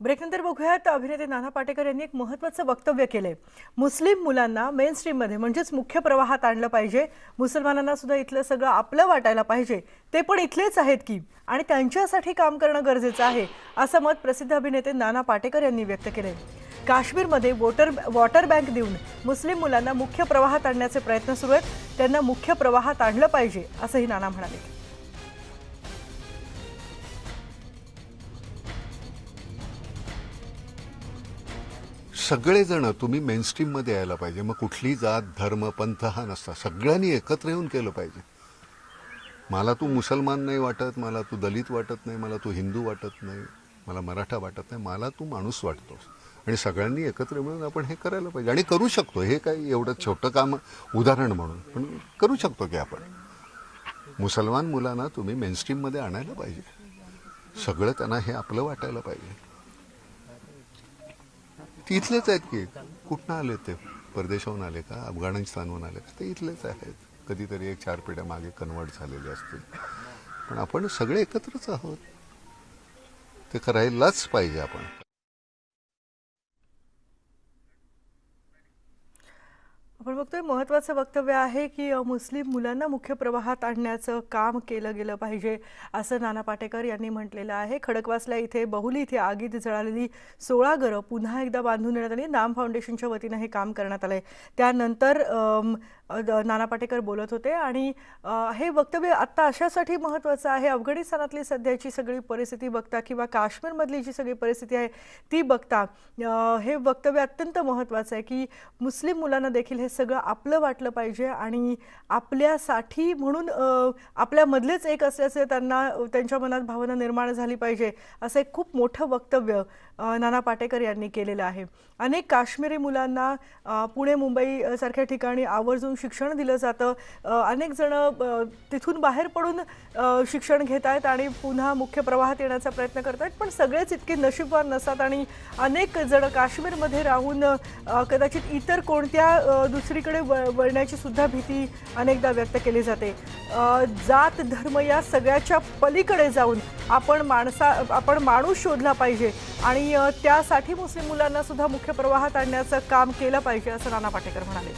ब्रेकनंतर बघूयात अभिनेते नाना पाटेकर यांनी एक महत्त्वाचं वक्तव्य केलंय. मुस्लिम मुलांना मेन स्ट्रीममध्ये म्हणजेच मुख्य प्रवाहात आणलं पाहिजे. मुसलमानांना सुद्धा इथलं सगळं आपलं वाटायला पाहिजे. ते पण इथलेच आहेत की आणि त्यांच्यासाठी काम करणं गरजेचं आहे असं मत प्रसिद्ध अभिनेते नाना पाटेकर यांनी व्यक्त केलंय. काश्मीरमध्ये वॉटर वॉटर बँक देऊन मुस्लिम मुलांना मुख्य प्रवाहात आणण्याचे प्रयत्न सुरू आहेत. त्यांना मुख्य प्रवाहात आणलं पाहिजे असंही नाना म्हणाले. सगळेजण तुम्ही मेनस्ट्रीममध्ये यायला पाहिजे. मग कुठली जात धर्म पंथ हा नसता. सगळ्यांनी एकत्र येऊन केलं पाहिजे. मला तू मुसलमान नाही वाटत मला तू दलित वाटत नाही मला तू हिंदू वाटत नाही मला मराठा वाटत नाही मला तू माणूस वाटतोस. आणि सगळ्यांनी एकत्र मिळून आपण हे करायला पाहिजे. आणि करू शकतो हे काही एवढं छोटं काम उदाहरण म्हणून. पण करू शकतो की आपण. मुसलमान मुलांना तुम्ही मेनस्ट्रीममध्ये आणायला पाहिजे. सगळं त्यांना हे आपलं वाटायला पाहिजे. ते इथलेच आहेत की कुठनं आले ते? परदेशाहून आले का? अफगाणिस्तानहून आले का? ते इथलेच आहेत. कधीतरी एक चार पिढ्या मागे कन्वर्ट झालेले असतील. पण आपण सगळे एकत्रच आहोत. ते करायलाच पाहिजे आपण. आपण बघतोय महत्त्वाचं वक्तव्य आहे की मुस्लिम मुलांना मुख्य प्रवाहात आणण्याचं काम केलं गेलं पाहिजे असं नाना पाटेकर यांनी म्हटलेलं आहे. खडकवासला इथे बहुली इथे आगीत जळालेली सोळा घरं पुन्हा एकदा बांधून देण्यात आली. नाम फाउंडेशनच्या वतीनं हे काम करण्यात आलंय. त्यानंतर द- नाना पाटेकर बोलत होते आणि हे वक्तव्य आत्ता अशासाठी महत्त्वाचं आहे अफगाणिस्तानातली सध्याची सगळी परिस्थिती बघता किंवा काश्मीरमधली जी सगळी परिस्थिती आहे ती बघता. हे वक्तव्य अत्यंत महत्त्वाचं आहे की मुस्लिम मुलांना देखील हे सगळं आपलं वाटलं पाहिजे आणि आपल्यासाठी म्हणून आपल्यामधलेच एक असल्याचे त्यांना त्यांच्या मनात भावना निर्माण झाली पाहिजे असं एक खूप मोठं वक्तव्य नाना पाटेकर यांनी केलेलं आहे. अनेक काश्मीरी मुलांना पुणे मुंबई सारख्या ठिकाणी आवर्जून शिक्षण दिलं जातं. अनेक जण तिथून बाहेर पडून शिक्षण घेत आहेत आणि पुन्हा मुख्य प्रवाहात येण्याचा प्रयत्न करत आहेत. पण सगळेच इतके नशीबवान नसतात आणि अनेक जण काश्मीरमध्ये राहून कदाचित इतर कोणत्या दुसरीकडे व वळण्याची सुद्धा भीती अनेकदा व्यक्त केली जाते. जात धर्म या सगळ्याच्या पलीकडे जाऊन आपण माणसा आपण माणूस शोधला पाहिजे आणि त्यासाठी मुस्लिम मुलांना सुद्धा मुख्य प्रवाहात आणण्याचं काम केलं पाहिजे असं नाना पाटेकर म्हणाले.